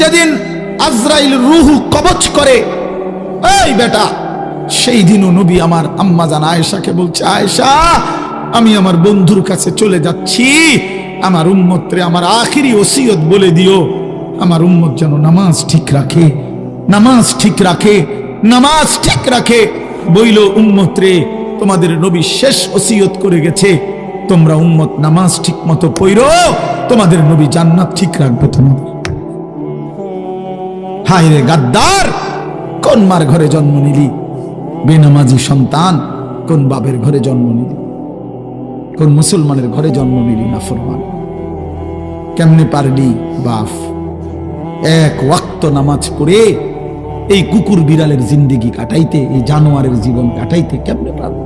যেদিন আজরাইল রুহু কবচ করে, এই বেটা, সেই দিনও নবী আমার আম্মা জান আয়েশাকে বলছে, আয়েশা, আমি আমার বন্ধুর কাছে চলে যাচ্ছি। আমার উম্মতরে আমার আখিরি ওসিয়ত বলে দিও। আমার উম্মত যেন নামাজ ঠিক রাখে, নামাজ ঠিক রাখে, নামাজ ঠিক রাখে। বইল উম্মত রে তোমাদের নবী শেষ ওসিয়ত করে গেছে। তোমরা উম্মত নামাজ ঠিক মতো পইরো তোমাদের নবী জান্নাত ঠিক রাখবে তোমাদের। হায় রে গাদ্দার, কোন মার ঘরে জন্ম নিলি? বেনামাজি সন্তান, কোন বাবের ঘরে জন্ম নিলি? কোন মুসলমানের ঘরে জন্ম নিলি না ফরমান? কেমনে পারলি বাফ এক ওয়াক্ত নামাজ পড়ে এই কুকুর বিড়ালের জিন্দিগি কাটাইতে, এই জানোয়ারের জীবন কাটাইতে কেমনে পারল?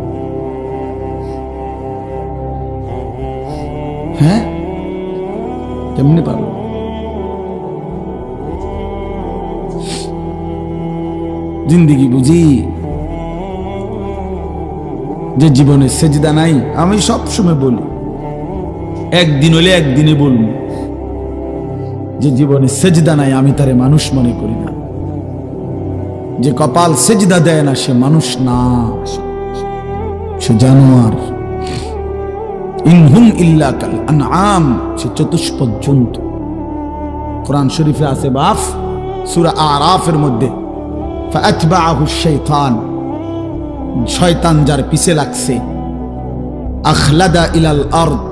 হ্যাঁ? কেমনে পারল? জিন্দিগি বুঝি? যে জীবনে সেজদা নাই, আমি সব সময় বলি, একদিন হলে একদিনে বলব, যে জীবনে সেজদা নাই, আমি তারে মানুষ মনে করি না। যে কপাল সেজদা দেয় না, সে মানুষ না। সে জানোয়ার। ইনহুম ইল্লা কাল আনআম, সে চতুষ্পদ জন্তু। কোরআন শরীফে আছে বাফ, সূরা আরাফের মধ্যে। ফাতবাআহু শাইতান শয়তান যার পিছে লাগছে। আখলাদা ইলাল আরদ।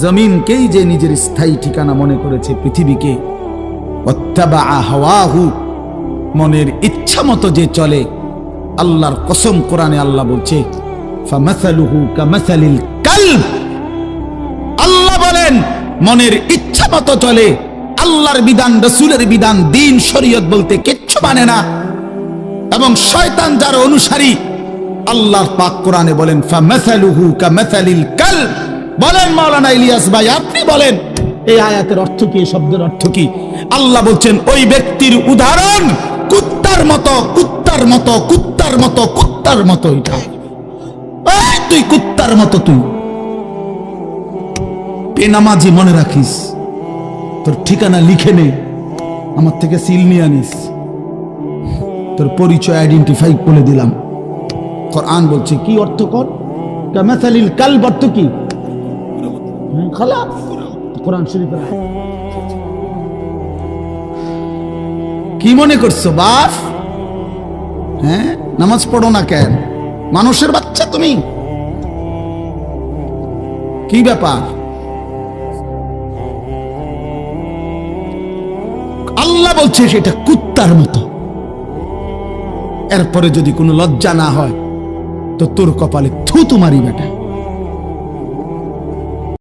জমিনকেই যে নিজের স্থায়ী ঠিকানা মনে করেছে পৃথিবীকে। ওয়াত্তাবা হাওয়াহু। মনের ইচ্ছা মতো যে চলে, আল্লাহর কসম কোরআনে আল্লাহ বলছে আল্লাহ বলেন, মনের ইচ্ছা মতো চলে আল্লাহর বিধান, রসুলের বিধান, দিন, শরীয়ত বলতে কিচ্ছু মানে না। এবং শয়তান যার অনুসারী, আল্লাহর পাক কোরআনে বলেন বলেন মাওলানা ইলিয়াস ভাই, আপনি বলেন, এই আয়াতের অর্থ কি, এই শব্দের অর্থ কি? আল্লাহ বলছেন, ওই ব্যক্তির উদাহরণ কুত্তার মতো কুত্তার মতো কুত্তার মতো কুত্তার মতো এটা। তুই কুত্তার মতো তুই। বেনামাজি মনে রাখিস। তোর ঠিকানা লিখে নে। আমার থেকে সিল নিয়ে আনিস। তোর পরিচয় আইডেন্টিফাই করে দিলাম। কোরআন বলছে, কি অর্থ কর? কামাসালিল কাল অর্থ কি? কোরআন শরীফের কি মনে করছ, বাপ? হ্যাঁ নামাজ পড়ো না কেন? মানুষের বাচ্চা তুমি। কি ব্যাপার? বলছে সেটা কুত্তার মতো। এরপরে যদি কোনো লজ্জা না হয়, তো তোর কপালে থু মারি বেটা।